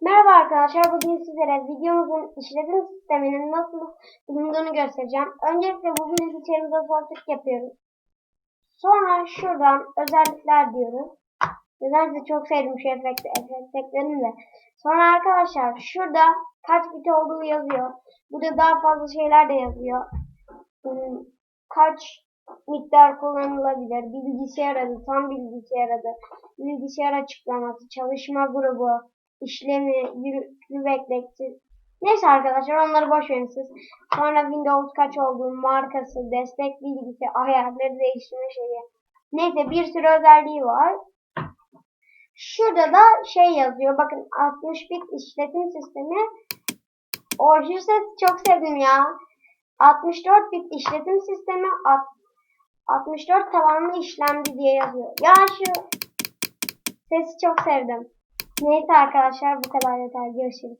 Merhaba arkadaşlar. Bugün sizlere videomuzun işletim sisteminin nasıl bulunduğunu göstereceğim. Öncelikle bu bilgisayarımıza sağ tık yapıyoruz. Sonra şuradan özellikler diyoruz. Nedense çok sevdim şu efekt, efektlerini de. Sonra arkadaşlar şurada kaç bit olduğu yazıyor. Burada daha fazla şeyler de yazıyor. Hmm, Kaç miktar kullanılabilir, bilgisayar adı, tam bilgisayar adı, bilgisayar açıklaması, çalışma grubu, işlemi, beklekti. Neyse arkadaşlar onları boş verin siz. Sonra Windows kaç olduğu, markası, destek bilgisi, ayarları değiştirme şeyi. Neyse bir sürü özelliği var. Şurada da şey yazıyor. Bakın 60 bit işletim sistemi. Orijinal ses çok sevdim ya. 64 bit işletim sistemi, alt- 64 tabanlı işlemci diye yazıyor. Ya şu sesi çok sevdim. Neyse arkadaşlar bu kadar yeter. Görüşürüz.